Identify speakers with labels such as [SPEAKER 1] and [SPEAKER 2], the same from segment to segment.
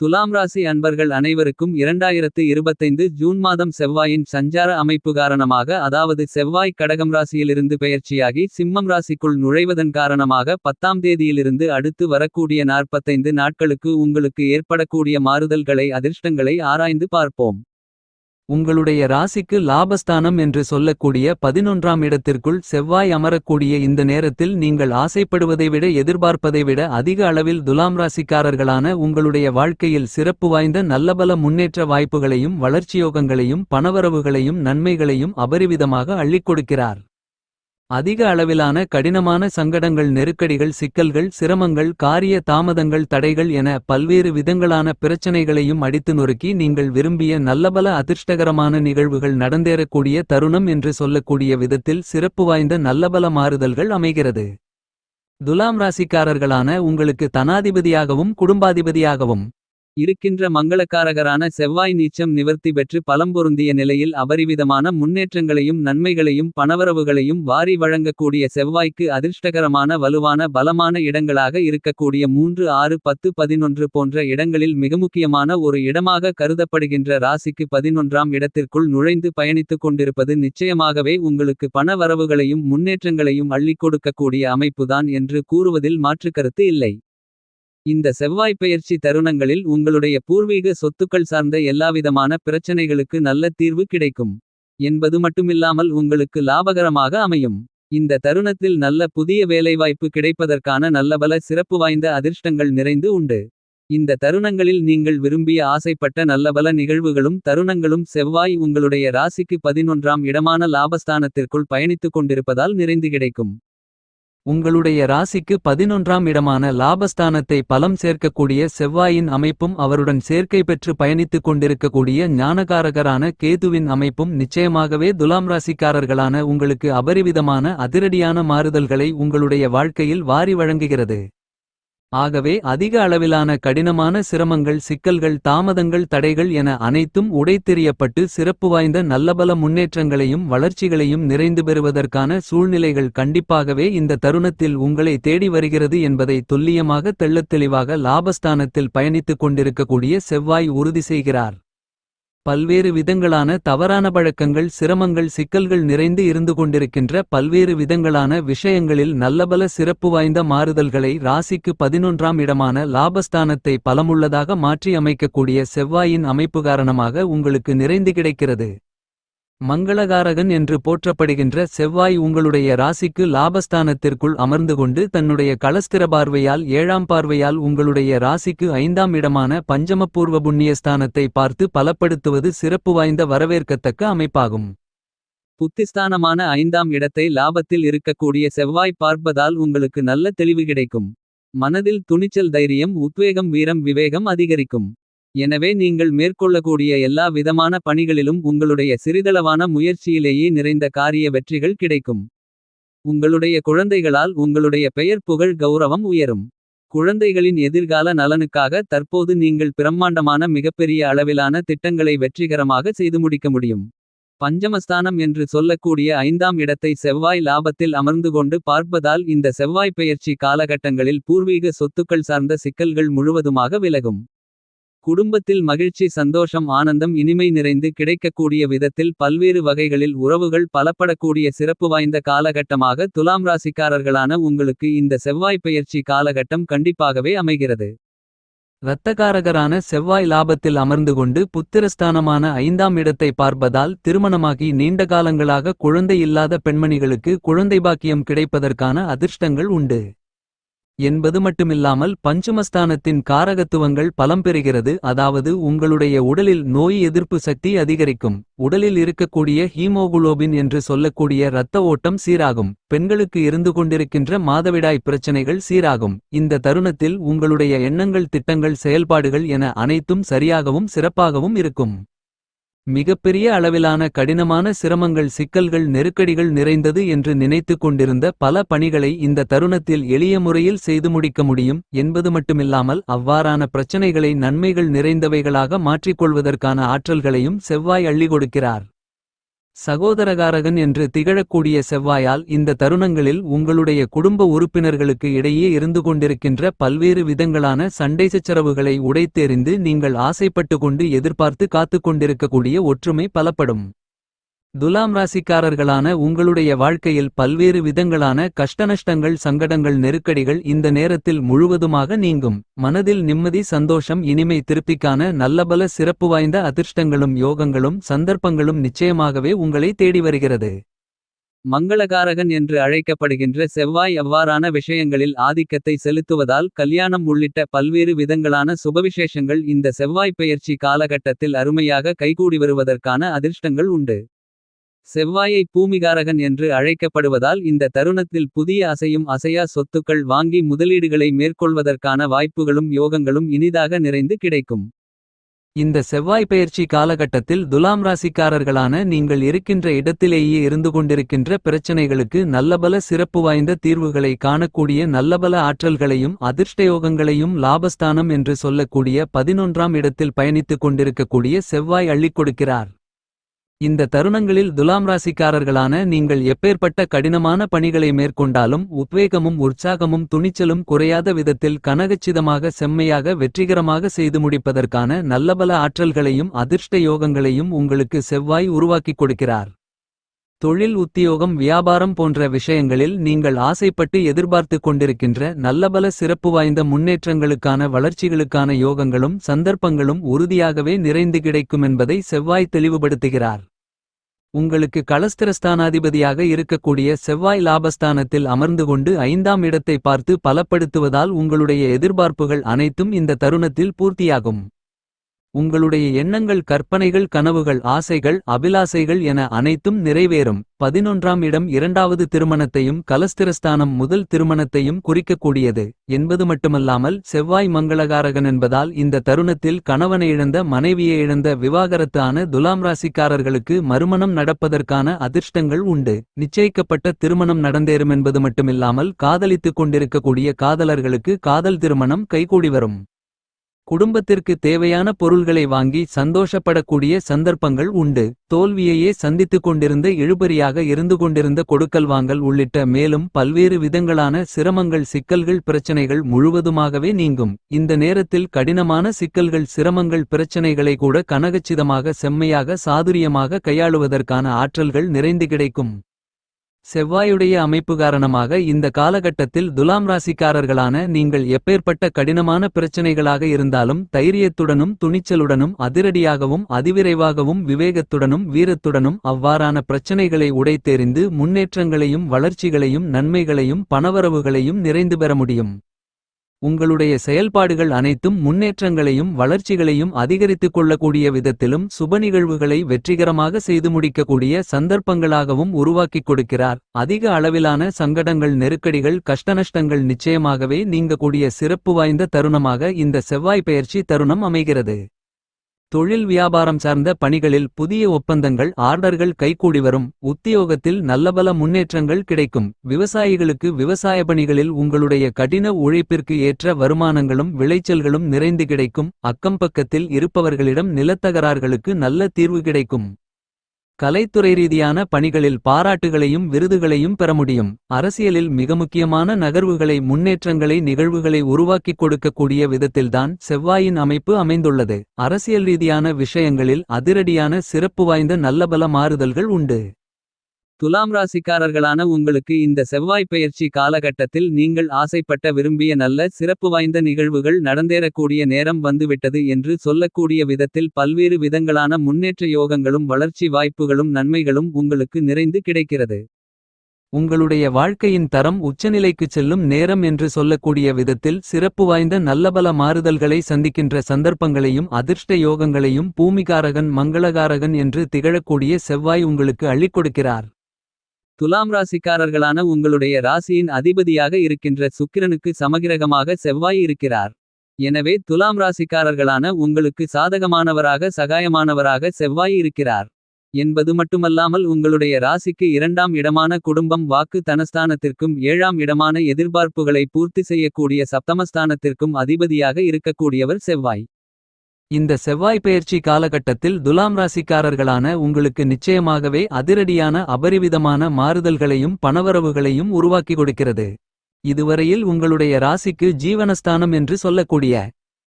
[SPEAKER 1] துலாம் ராசி அன்பர்கள் அனைவருக்கும் 2025 ஜூன் மாதம் செவ்வாயின் சஞ்சார அமைப்பு காரணமாக அதாவது செவ்வாய் கடகம் ராசியிலிருந்து பெயர்ச்சியாகி சிம்மம் ராசிக்குள் நுழைவதன் காரணமாக பத்தாம் தேதியிலிருந்து அடுத்து வரக்கூடிய 45 நாட்களுக்கு உங்களுக்கு ஏற்படக்கூடிய மாறுதல்களை அதிர்ஷ்டங்களை ஆராய்ந்து பார்ப்போம்.
[SPEAKER 2] உங்களுடைய ராசிக்கு லாபஸ்தானம் என்று சொல்லக்கூடிய பதினொன்றாம் இடத்திற்குள் செவ்வாய் அமரக்கூடிய இந்த நேரத்தில் நீங்கள் ஆசைப்படுவதை விட எதிர்பார்ப்பதை விட அதிக அளவில் துலாம் ராசிக்காரர்களான உங்களுடைய வாழ்க்கையில் சிறப்பு வாய்ந்த நல்லபல முன்னேற்ற வாய்ப்புகளையும் வளர்ச்சியோகங்களையும் பணவரவுகளையும் நன்மைகளையும் அபரிவிதமாக அள்ளிக் கொடுக்கிறார். அதிக அளவிலான கடினமான சங்கடங்கள் நெருக்கடிகள் சிக்கல்கள் சிரமங்கள் காரிய தாமதங்கள் தடைகள் என பல்வேறு விதங்களான பிரச்சனைகளையும் அடித்து நொறுக்கி நீங்கள் விரும்பிய நல்லபல அதிர்ஷ்டகரமான நிகழ்வுகள் நடந்தேறக்கூடிய தருணம் என்று சொல்லக்கூடிய விதத்தில் சிறப்பு வாய்ந்த நல்லபல மாறுதல்கள் அமைகிறது. துலாம் ராசிக்காரர்களான உங்களுக்கு தனாதிபதியாகவும் குடும்பாதிபதியாகவும்
[SPEAKER 1] இருக்கின்ற மங்களக்காரகரான செவ்வாய் நீச்சம் நிவர்த்தி பெற்று பலம்பொருந்திய நிலையில் அபரிவிதமான முன்னேற்றங்களையும் நன்மைகளையும் பணவரவுகளையும் வாரி வழங்கக்கூடிய செவ்வாய்க்கு அதிர்ஷ்டகரமான வலுவான பலமான இடங்களாக இருக்கக்கூடிய மூன்று ஆறு பத்து பதினொன்று போன்ற இடங்களில் மிகமுக்கியமான ஒரு இடமாக கருதப்படுகின்ற ராசிக்கு பதினொன்றாம் இடத்திற்குள் நுழைந்து பயணித்துக் கொண்டிருப்பது நிச்சயமாகவே உங்களுக்கு பண வரவுகளையும் முன்னேற்றங்களையும் அள்ளிக் கொடுக்கக்கூடிய அமைப்புதான் என்று கூறுவதில் மாற்றுக்கருத்து இல்லை. இந்த செவ்வாய் பெயர்ச்சி தருணங்களில் உங்களுடைய பூர்வீக சொத்துக்கள் சார்ந்த எல்லாவிதமான பிரச்சனைகளுக்கு நல்ல தீர்வு கிடைக்கும். என்பது மட்டுமில்லாமல் உங்களுக்கு லாபகரமாக அமையும். இந்த தருணத்தில் நல்ல புதிய வேலைவாய்ப்பு கிடைப்பதற்கான நல்லபல சிறப்பு வாய்ந்த அதிர்ஷ்டங்கள் நிறைந்து உண்டு. இந்த தருணங்களில் நீங்கள் விரும்பிய ஆசைப்பட்ட நல்லபல நிகழ்வுகளும் தருணங்களும் செவ்வாய் உங்களுடைய ராசிக்கு பதினொன்றாம் இடமான லாபஸ்தானத்திற்குள் பயணித்துக் கொண்டிருப்பதால் நிறைந்து கிடைக்கும்.
[SPEAKER 2] உங்களுடைய ராசிக்கு பதினொன்றாம் இடமான லாபஸ்தானத்தை பலம் சேர்க்கக்கூடிய செவ்வாயின் அமைப்பும் அவருடன் சேர்க்கை பெற்று பயணித்துக் கொண்டிருக்கக்கூடிய ஞானகாரகரான கேதுவின் அமைப்பும் நிச்சயமாகவே துலாம் ராசிக்காரர்களான உங்களுக்கு அபரிவிதமான அதிரடியான மாறுதல்களை உங்களுடைய வாழ்க்கையில் வாரி வழங்குகிறது. ஆகவே அதிக அளவிலான கடினமான சிரமங்கள் சிக்கல்கள் தாமதங்கள் தடைகள் என அனைத்தும் உடைத்தெறியப்பட்டு சிறப்பு வாய்ந்த நல்லபல முன்னேற்றங்களையும் வளர்ச்சிகளையும் நிறைந்து பெறுவதற்கான சூழ்நிலைகள் கண்டிப்பாகவே இந்த தருணத்தில் உங்களை தேடி வருகிறது என்பதை துல்லியமாக தெள்ளத்தெளிவாக லாபஸ்தானத்தில் பயணித்துக் கொண்டிருக்கக்கூடிய செவ்வாய் உறுதி செய்கிறார். பல்வேறு விதங்களான தவறான பழக்கங்கள் சிரமங்கள் சிக்கல்கள் நிறைந்து இருந்து கொண்டிருக்கின்ற பல்வேறு விதங்களான விஷயங்களில் நல்லபல சிறப்பு வாய்ந்த மாறுதல்களை ராசிக்கு பதினொன்றாம் இடமான லாபஸ்தானத்தை பலமுள்ளதாக மாற்றி அமைக்கக்கூடிய செவ்வாயின் அமைப்பு காரணமாக உங்களுக்கு நிறைந்து கிடைக்கிறது. மங்களகாரகன் என்று போற்றப்படுகின்ற செவ்வாய் உங்களுடைய ராசிக்கு லாபஸ்தானத்திற்குள் அமர்ந்து கொண்டு தன்னுடைய களஸ்திர பார்வையால் ஏழாம் பார்வையால் உங்களுடைய ராசிக்கு ஐந்தாம் இடமான பஞ்சமபூர்வ புண்ணியஸ்தானத்தை பார்த்து பலப்படுத்துவது சிறப்பு வாய்ந்த வரவேற்கத்தக்க அமைப்பாகும்.
[SPEAKER 1] புத்திஸ்தானமான ஐந்தாம் இடத்தை லாபத்தில் இருக்கக்கூடிய செவ்வாய் பார்ப்பதால் உங்களுக்கு நல்ல தெளிவு கிடைக்கும். மனதில் துணிச்சல் தைரியம் உத்வேகம் வீரம் விவேகம் அதிகரிக்கும். எனவே நீங்கள் மேற்கொள்ளக்கூடிய எல்லா விதமான பணிகளிலும் உங்களுடைய சிறிதளவான முயற்சியிலேயே நிறைந்த காரிய வெற்றிகள் கிடைக்கும். உங்களுடைய குழந்தைகளால் உங்களுடைய பெயர் புகழ் கௌரவம் உயரும். குழந்தைகளின் எதிர்கால நலனுக்காக தற்போது நீங்கள் பிரம்மாண்டமான மிகப்பெரிய அளவிலான திட்டங்களை வெற்றிகரமாக செய்து முடிக்க முடியும். பஞ்சமஸ்தானம் என்று சொல்லக்கூடிய ஐந்தாம் இடத்தை செவ்வாய் லாபத்தில் அமர்ந்து கொண்டு பார்ப்பதால் இந்த செவ்வாய் பெயர்ச்சி காலகட்டங்களில் பூர்வீக சொத்துக்கள் சார்ந்த சிக்கல்கள் முழுவதுமாக விலகும். குடும்பத்தில் மகிழ்ச்சி சந்தோஷம் ஆனந்தம் இனிமை நிறைந்து கிடைக்கக்கூடிய விதத்தில் பல்வேறு வகைகளில் உறவுகள் பலப்படக்கூடிய சிறப்பு வாய்ந்த காலகட்டமாக துலாம் ராசிக்காரர்களான உங்களுக்கு இந்த செவ்வாய் பெயர்ச்சி காலகட்டம் கண்டிப்பாகவே அமைகிறது.
[SPEAKER 2] இரத்தகாரகரான செவ்வாய் லாபத்தில் அமர்ந்து கொண்டு புத்திரஸ்தானமான ஐந்தாம் இடத்தை பார்ப்பதால் திருமணமாகி நீண்ட காலங்களாக குழந்தை இல்லாத பெண்மணிகளுக்கு குழந்தை பாக்கியம் கிடைப்பதற்கான அதிர்ஷ்டங்கள் உண்டு. என்பது மட்டுமில்லாமல் பஞ்சுமஸ்தானத்தின் காரகத்துவங்கள் பலம் பெறுகிறது அதாவது உங்களுடைய உடலில் நோய் எதிர்ப்பு சக்தி அதிகரிக்கும். உடலில் இருக்கக்கூடிய ஹீமோகுளோபின் என்று சொல்லக்கூடிய இரத்த ஓட்டம் சீராகும். பெண்களுக்கு இருந்து கொண்டிருக்கின்ற மாதவிடாய் பிரச்சனைகள் சீராகும். இந்த தருணத்தில் உங்களுடைய எண்ணங்கள் திட்டங்கள் செயல்பாடுகள் என அனைத்தும் சரியாகவும் சிறப்பாகவும் இருக்கும். மிகப்பெரிய அளவிலான கடினமான சிரமங்கள் சிக்கல்கள் நெருக்கடிகள் நிறைந்தது என்று நினைத்துக் கொண்டிருந்த பல பணிகளை இந்த தருணத்தில் எளிய முறையில் செய்து முடிக்க முடியும் என்பது மட்டுமில்லாமல் அவ்வாறான பிரச்சனைகளை நன்மைகள் நிறைந்தவைகளாக மாற்றிக்கொள்வதற்கான ஆற்றல்களையும் செவ்வாய் அள்ளி கொடுக்கிறார். சகோதரகாரகன் என்று திகழக்கூடிய செவ்வாயால் இந்த தருணங்களில் உங்களுடைய குடும்ப உறுப்பினர்களுக்கு இடையே இருந்து கொண்டிருக்கின்ற பல்வேறு விதங்களான சண்டை சச்சரவுகளை உடைத்தெறிந்து நீங்கள் ஆசைப்பட்டு கொண்டு எதிர்பார்த்து காத்துக் கொண்டிருக்கக்கூடிய ஒற்றுமை பலப்படும். துலாம் ராசிக்காரர்களான உங்களுடைய வாழ்க்கையில் பல்வேறு விதங்களான கஷ்டநஷ்டங்கள் சங்கடங்கள் நெருக்கடிகள் இந்த நேரத்தில் முழுவதுமாக நீங்கும். மனதில் நிம்மதி சந்தோஷம் இனிமை திருப்திக்கான நல்லபல சிறப்பு வாய்ந்த அதிர்ஷ்டங்களும் யோகங்களும் சந்தர்ப்பங்களும் நிச்சயமாகவே உங்களை தேடி வருகிறது.
[SPEAKER 1] மங்களகாரகன் என்று அழைக்கப்படுகின்ற செவ்வாய் அவ்வாறான விஷயங்களில் ஆதிக்கத்தை செலுத்துவதால் கல்யாணம் உள்ளிட்ட பல்வேறு விதங்களான சுபவிசேஷங்கள் இந்த செவ்வாய் பெயர்ச்சி காலகட்டத்தில் அருமையாக கைகூடி வருவதற்கான அதிர்ஷ்டங்கள் உண்டு. செவ்வாயை பூமிகாரகன் என்று அழைக்கப்படுவதால் இந்த தருணத்தில் புதிய அசையும் அசையா சொத்துக்கள் வாங்கி முதலீடுகளை மேற்கொள்வதற்கான வாய்ப்புகளும் யோகங்களும் இனிதாக நிறைந்து கிடைக்கும்.
[SPEAKER 2] இந்த செவ்வாய் பயிற்சி காலகட்டத்தில் துலாம் ராசிக்காரர்களான நீங்கள் இருக்கின்ற இடத்திலேயே இருந்து கொண்டிருக்கின்ற பிரச்சனைகளுக்கு நல்லபல சிறப்பு வாய்ந்த தீர்வுகளை காணக்கூடிய நல்லபல ஆற்றல்களையும் அதிர்ஷ்டயோகங்களையும் லாபஸ்தானம் என்று சொல்லக்கூடிய பதினொன்றாம் இடத்தில் பயணித்துக் கொண்டிருக்கக்கூடிய செவ்வாய் அள்ளிக் கொடுக்கிறார். இந்த தருணங்களில் துலாம் ராசிக்காரர்களான நீங்கள் எப்பேற்பட்ட கடினமான பணிகளை மேற்கொண்டாலும் உத்வேகமும் உற்சாகமும் துணிச்சலும் குறையாத விதத்தில் கனகச்சிதமாக செம்மையாக வெற்றிகரமாக செய்து முடிப்பதற்கான நல்லபல ஆற்றல்களையும் அதிர்ஷ்ட யோகங்களையும் உங்களுக்கு செவ்வாய் உருவாக்கிக் கொடுக்கிறார். தொழில் உத்தியோகம் வியாபாரம் போன்ற விஷயங்களில் நீங்கள் ஆசைப்பட்டு எதிர்பார்த்து கொண்டிருக்கின்ற நல்லபல சிறப்பு வாய்ந்த முன்னேற்றங்களுக்கான வளர்ச்சிகளுக்கான யோகங்களும் சந்தர்ப்பங்களும் உறுதியாகவே நிறைந்து கிடைக்கும் என்பதை செவ்வாய் தெளிவுபடுத்துகிறார். உங்களுக்கு களஸ்திரஸ்தானாதிபதியாக இருக்கக்கூடிய செவ்வாய் லாபஸ்தானத்தில் அமர்ந்து கொண்டு ஐந்தாம் இடத்தை பார்த்து பலப்படுத்துவதால் உங்களுடைய எதிர்பார்ப்புகள் அனைத்தும் இந்த தருணத்தில் பூர்த்தியாகும். உங்களுடைய எண்ணங்கள் கற்பனைகள் கனவுகள் ஆசைகள் அபிலாசைகள் என அனைத்தும் நிறைவேறும். பதினொன்றாம் இடம் இரண்டாவது திருமணத்தையும் கலஸ்திரஸ்தானம் முதல் திருமணத்தையும் குறிக்கக்கூடியது. என்பது மட்டுமல்லாமல் செவ்வாய் மங்களகாரகன் என்பதால் இந்த தருணத்தில் கணவனை இழந்த மனைவியை இழந்த விவாகரத்து ஆன துலாம் ராசிக்காரர்களுக்கு மறுமணம் நடப்பதற்கான அதிர்ஷ்டங்கள் உண்டு. நிச்சயிக்கப்பட்ட திருமணம் நடந்தேறும் என்பது மட்டுமில்லாமல் காதலித்துக் கொண்டிருக்கக்கூடிய காதலர்களுக்கு காதல் திருமணம் கைகூடி வரும். குடும்பத்திற்கு தேவையான பொருள்களை வாங்கி சந்தோஷப்படக்கூடிய சந்தர்ப்பங்கள் உண்டு. தோல்வியையே சந்தித்துக் கொண்டிருந்த இழுபறியாக இருந்து கொண்டிருந்த கொடுக்கல் வாங்கல் உள்ளிட்ட மேலும் பல்வேறு விதங்களான சிரமங்கள் சிக்கல்கள் பிரச்சனைகள் முழுவதுமாகவே நீங்கும். இந்த நேரத்தில் கடினமான சிக்கல்கள் சிரமங்கள் பிரச்சனைகளை கூட கனகச்சிதமாக செம்மையாக சாதுரியமாக கையாளுவதற்கான ஆற்றல்கள் நிறைந்து கிடைக்கும். செவ்வாயுடைய அமைப்பு காரணமாக இந்த காலகட்டத்தில் துலாம் ராசிக்காரர்களான நீங்கள் எப்பேற்பட்ட கடினமான பிரச்சனைகளாக இருந்தாலும் தைரியத்துடனும் துணிச்சலுடனும் அதிரடியாகவும் அதிவிரைவாகவும் விவேகத்துடனும் வீரத்துடனும் அவ்வாறான பிரச்சனைகளை உடைத்தெறிந்து முன்னேற்றங்களையும் வளர்ச்சிகளையும் நன்மைகளையும் பணவரவுகளையும் நிறைந்து பெற முடியும். உங்களுடைய செயல்பாடுகள் அனைத்தும் முன்னேற்றங்களையும் வளர்ச்சிகளையும் அதிகரித்துக் கொள்ளக்கூடிய விதத்திலும் சுப நிகழ்வுகளை வெற்றிகரமாக செய்து முடிக்கக்கூடிய சந்தர்ப்பங்களாகவும் உருவாக்கிக் கொடுக்கிறார். அதிக அளவிலான சங்கடங்கள் நெருக்கடிகள் கஷ்டநஷ்டங்கள் நிச்சயமாகவே நீங்கக்கூடிய சிறப்பு வாய்ந்த தருணமாக இந்த செவ்வாய் பெயர்ச்சி தருணம் அமைகிறது. தொழில் வியாபாரம் சார்ந்த பணிகளில் புதிய ஒப்பந்தங்கள் ஆர்டர்கள் கைகூடி வரும். உத்தியோகத்தில் நல்லபல முன்னேற்றங்கள் கிடைக்கும். விவசாயிகளுக்கு விவசாய பணிகளில் உங்களுடைய கடின உழைப்பிற்கு ஏற்ற வருமானங்களும் விளைச்சல்களும் நிறைந்து கிடைக்கும். அக்கம்பக்கத்தில் இருப்பவர்களிடம் நிலத்தகரார்களுக்கு நல்ல தீர்வு கிடைக்கும். கலைத்துறை ரீதியான பணிகளில் பாராட்டுகளையும் விருதுகளையும் பெற முடியும். அரசியலில் மிக முக்கியமான நகர்வுகளை முன்னேற்றங்களை நிகழ்வுகளை உருவாக்கிக் கொடுக்கக்கூடிய விதத்தில்தான் செவ்வாயின் அமைப்பு அமைந்துள்ளது. அரசியல் ரீதியான விஷயங்களில் அதிரடியான சிறப்பு வாய்ந்த நல்லபல மாறுதல்கள் உண்டு.
[SPEAKER 1] துலாம் ராசிக்காரர்களான உங்களுக்கு இந்த செவ்வாய் பெயர்ச்சி காலகட்டத்தில் நீங்கள் ஆசைப்பட்ட விரும்பிய நல்ல சிறப்பு வாய்ந்த நிகழ்வுகள் நடந்தேறக்கூடிய நேரம் வந்துவிட்டது என்று சொல்லக்கூடிய விதத்தில் பல்வேறு விதங்களான முன்னேற்ற யோகங்களும் வளர்ச்சி வாய்ப்புகளும் நன்மைகளும் உங்களுக்கு நிறைந்து கிடைக்கிறது.
[SPEAKER 2] உங்களுடைய வாழ்க்கையின் தரம் உச்சநிலைக்குச் செல்லும் நேரம் என்று சொல்லக்கூடிய விதத்தில் சிறப்பு வாய்ந்த நல்லபல மாறுதல்களை சந்திக்கின்ற சந்தர்ப்பங்களையும் அதிர்ஷ்ட யோகங்களையும் பூமிகாரகன் மங்களகாரகன் என்று திகழக்கூடிய செவ்வாய் உங்களுக்கு அள்ளிக் கொடுக்கிறார்.
[SPEAKER 1] துலாம் ராசிக்காரர்களான உங்களுடைய ராசியின் அதிபதியாக இருக்கின்ற சுக்கிரனுக்கு சமகிரகமாக செவ்வாய் இருக்கிறார். எனவே துலாம் ராசிக்காரர்களான உங்களுக்கு சாதகமானவராக சகாயமானவராக செவ்வாய் இருக்கிறார். என்பது மட்டுமல்லாமல் உங்களுடைய ராசிக்கு இரண்டாம் இடமான குடும்பம் வாக்கு தனஸ்தானத்திற்கும் ஏழாம் இடமான எதிர்பார்ப்புகளை பூர்த்தி செய்யக்கூடிய சப்தமஸ்தானத்திற்கும் அதிபதியாக இருக்கக்கூடியவர் செவ்வாய்.
[SPEAKER 2] இந்த செவ்வாய் பெயர்ச்சி காலகட்டத்தில் துலாம் ராசிக்காரர்களான உங்களுக்கு நிச்சயமாகவே அதிரடியான அபரிவிதமான மாறுதல்களையும் பணவரவுகளையும் உருவாக்கி கொடுக்கிறது. இதுவரையில் உங்களுடைய ராசிக்கு ஜீவனஸ்தானம் என்று சொல்லக்கூடிய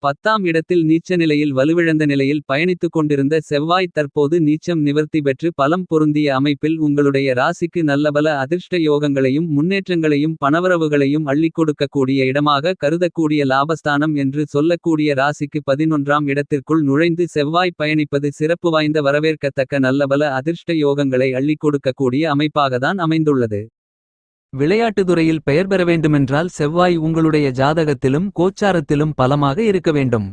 [SPEAKER 1] பத்தாம் இடத்தில் நீச்ச நிலையில் வலுவிழந்த நிலையில் பயணித்துக் கொண்டிருந்த செவ்வாய் தற்போது நீச்சம் நிவர்த்தி பெற்று பலம் பொருந்திய அமைப்பில் உங்களுடைய ராசிக்கு நல்லபல அதிர்ஷ்ட யோகங்களையும் முன்னேற்றங்களையும் பணவரவுகளையும் அள்ளிக் கொடுக்கக்கூடிய இடமாக கருதக்கூடிய லாபஸ்தானம் என்று சொல்லக்கூடிய ராசிக்கு பதினொன்றாம் இடத்திற்குள் நுழைந்து செவ்வாய் பயணிப்பது சிறப்பு வாய்ந்த வரவேற்கத்தக்க நல்லபல அதிர்ஷ்ட யோகங்களை அள்ளிக் கொடுக்கக்கூடிய அமைப்பாகத்தான் அமைந்துள்ளது.
[SPEAKER 2] விளையாட்டுத்துறையில் பெயர் பெற வேண்டுமென்றால் செவ்வாய் உங்களுடைய ஜாதகத்திலும் கோச்சாரத்திலும் பலமாக இருக்க வேண்டும்.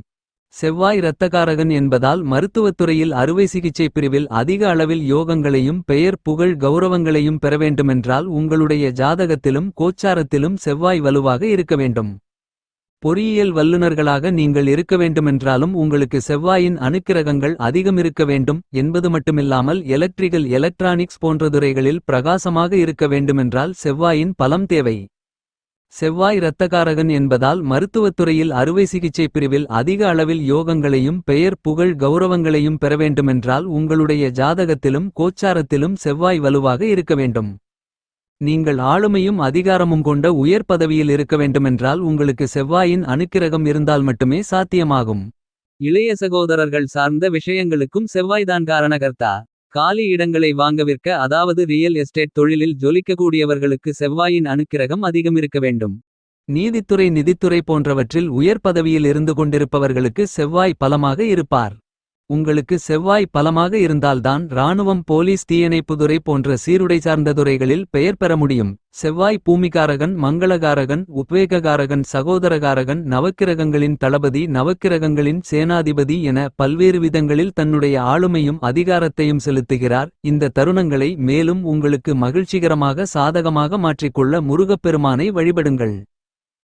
[SPEAKER 2] செவ்வாய் இரத்தகாரகன் என்பதால் மருத்துவத்துறையில் அறுவை சிகிச்சை பிரிவில் அதிக அளவில் யோகங்களையும் பெயர் புகழ் கௌரவங்களையும் பெற வேண்டுமென்றால் உங்களுடைய ஜாதகத்திலும் கோச்சாரத்திலும் செவ்வாய் வலுவாக இருக்க வேண்டும். பொறியியல் வல்லுநர்களாக நீங்கள் இருக்க வேண்டுமென்றாலும் உங்களுக்கு செவ்வாயின் அணுக்கிரகங்கள் அதிகம் இருக்க வேண்டும் என்பது மட்டுமில்லாமல் எலக்ட்ரிகல் எலக்ட்ரானிக்ஸ் போன்ற துறைகளில் பிரகாசமாக இருக்க வேண்டுமென்றால் செவ்வாயின் பலம் தேவை. செவ்வாய் இரத்தகாரகன் என்பதால் மருத்துவத்துறையில் அறுவை சிகிச்சை பிரிவில் அதிக அளவில் யோகங்களையும் பெயர் புகழ் கௌரவங்களையும் பெற வேண்டுமென்றால் உங்களுடைய ஜாதகத்திலும் கோச்சாரத்திலும் செவ்வாய் வலுவாக இருக்க வேண்டும். நீங்கள் ஆளுமையும் அதிகாரமும் கொண்ட உயர் பதவியில் இருக்க வேண்டுமென்றால் உங்களுக்கு செவ்வாயின் அணுக்கிரகம் இருந்தால் மட்டுமே சாத்தியமாகும்.
[SPEAKER 1] இளைய சகோதரர்கள் சார்ந்த விஷயங்களுக்கும் செவ்வாய்தான் காரணகர்த்தா. காலி இடங்களை வாங்கவிற்க அதாவது ரியல் எஸ்டேட் தொழிலில் ஜொலிக்கக்கூடியவர்களுக்கு செவ்வாயின் அணுக்கிரகம் அதிகம் இருக்க வேண்டும்.
[SPEAKER 2] நீதித்துறை நிதித்துறை போன்றவற்றில் உயர் பதவியில் இருந்து கொண்டிருப்பவர்களுக்கு செவ்வாய் பலமாக இருப்பார். உங்களுக்கு செவ்வாய் பலமாக இருந்தால்தான் இராணுவம் போலீஸ் தீயணைப்புதுறை போன்ற சீருடை சார்ந்த துறைகளில் பெயர் பெற முடியும். செவ்வாய் பூமிகாரகன் மங்களகாரகன் உத்வேககாரகன் சகோதரகாரகன் நவக்கிரகங்களின் தளபதி நவக்கிரகங்களின் சேனாதிபதி என பல்வேறு விதங்களில் தன்னுடைய ஆளுமையும் அதிகாரத்தையும் செலுத்துகிறார். இந்த தருணங்களை மேலும் உங்களுக்கு மகிழ்ச்சிகரமாக சாதகமாக மாற்றிக்கொள்ள முருகப்பெருமானை வழிபடுங்கள்.